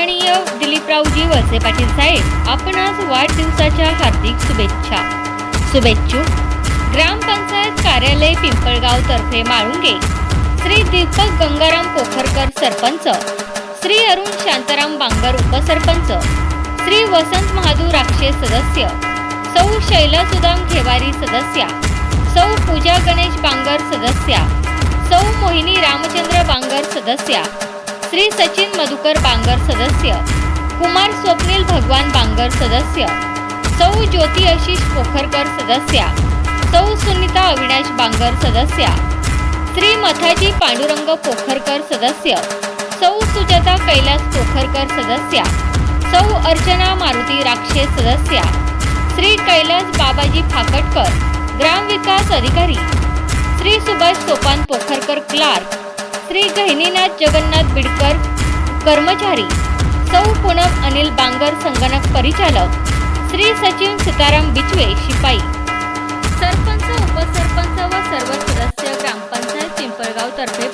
माननीय दिलीपरावजी वळसे पाटील साहेब आपणास वाढदिवसाच्या हार्दिक शुभेच्छा. शुभेच्छुक ग्रामपंचायत कार्यालय पिंपळगाव तर्फे माळुंगे. श्री दीपक गंगाराम पोखरकर सरपंच. श्री अरुण शांताराम बांगर उपसरपंच. श्री वसंत महादू राक्षे सदस्य. सौ शैला सुदाम घेवारी सदस्या. सौ पूजा गणेश बांगर सदस्या. सौ मोहिनी रामचंद्र बांगर सदस्या. श्री सचिन मधुकर बांगर सदस्य कुमार स्वप्नील भगवान बांगर सदस्य सौ ज्योती आशिष पोखरकर सदस्या सौ सुनीता अविनाश बांगर सदस्या श्री मथाजी पांडुरंग पोखरकर सदस्य सौ सुजाता कैलास पोखरकर सदस्या सौ अर्चना मारुती राक्षे सदस्या श्री कैलास बाबाजी फाकटकर ग्रामविकास अधिकारी श्री सुभाष सोपान पोखरकर क्लार्क श्री गहिनीनाथ जगन्नाथ बिडकर कर्मचारी सौ पूनम अनिल बांगर संगणक परिचालक श्री सचिव सीताराम बिचवे शिपाई. सरपंच उपसरपंच व सर्व सदस्य ग्रामपंचायत पिंपळगाव तर्फे